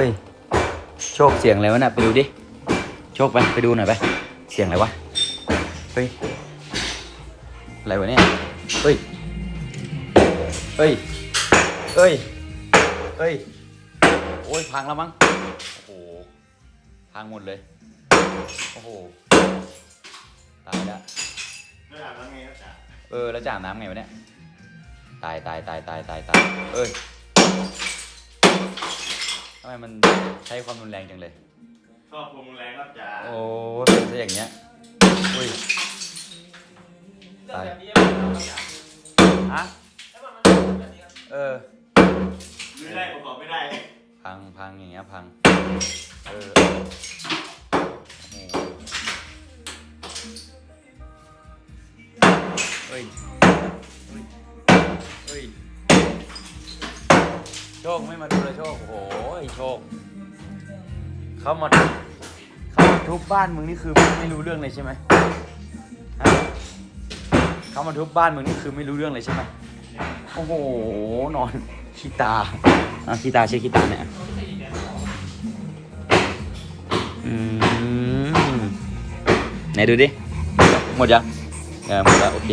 ฮ้ย โชคเสียงอะไรวะน่ะไปดูดิ โชคไปไปดูหน่อยไป เสียงอะไรวะ เฮ้ย อะไรวะเนี่ย เฮ้ย เฮ้ย เฮ้ย เฮ้ย โอ้ยพังแล้วมั้ง โอ้โห พังหมดเลย โอ้โห ตายแล้วไม่อาบน้ำไงจ๋าเออ แล้วจะอาบน้ำไงวะเนี่ย ตายตายตายตายตายตายเอ้ย มมันใช้ความรุนแรงจังเลย ชอบความรุนแรงครับจ๋าโอ้เป็นซะอย่างเงี้ย อุ้ยตายฮะเออไม่ได้ประกอบไม่ได้ พังพังอย่างเงี้ยพัง เออโอ้โหเฮ้ย โชคไม่มาดูเลยโชค โอ้โหไอ้โชค เขามาเขามาทุบบ้านมึงนี่คือไม่รู้เรื่องเลยใช่ไหมฮะเขามาทุบบ้านมึงนี่คือไม่รู้เรื่องเลยใช่ไหมโอ้โห นอนขี้ตาอะขี้ตาใช้ขี้ตาเนี่ยอืมไหนดูดิ หมดยังเออหมดแล้วโอเค